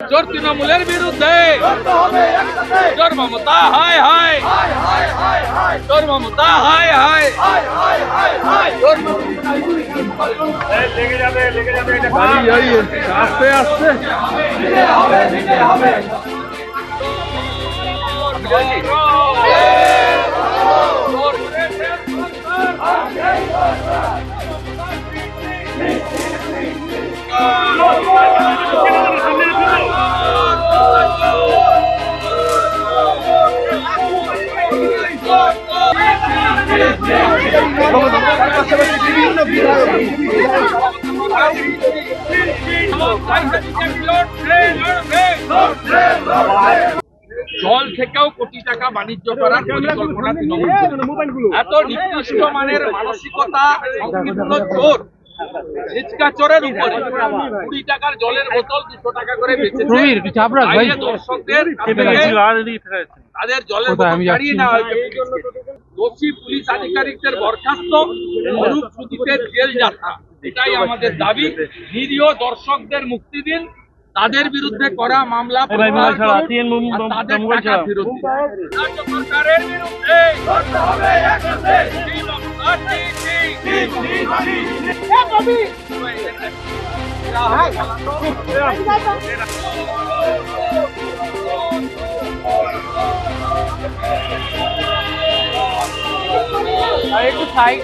জোর তৃণমূলের বিরুদ্ধে। জোর মমতা হায় হায়। জোর মমতা হায় হায়। জোর আস্তে জল থেকেও কোটি টাকা বাণিজ্য করার পরিকল্পনা তৃণমূল এত নিকৃষ্ট মানের মানসিকতা সংকীর্ণ চোর ছিচকা চোরের উপরে কুড়ি টাকার জলের বোতল দুশো টাকা করে দর্শকদের তাদের জলের বোতল ছাড়িয়ে নেওয়া হয়েছে। দোষী পুলিশ আধিকারিকদের বরখাস্ত অরূপ সুদীপের জেল যাত্রা। এটাই আমাদের দাবি। নিরীহ দর্শকদের মুক্তি দিন। তাদের বিরুদ্ধে করা মামলা তাদের টাকা ফেরত। রাজ্য সরকারের বিরুদ্ধে একটু সাইড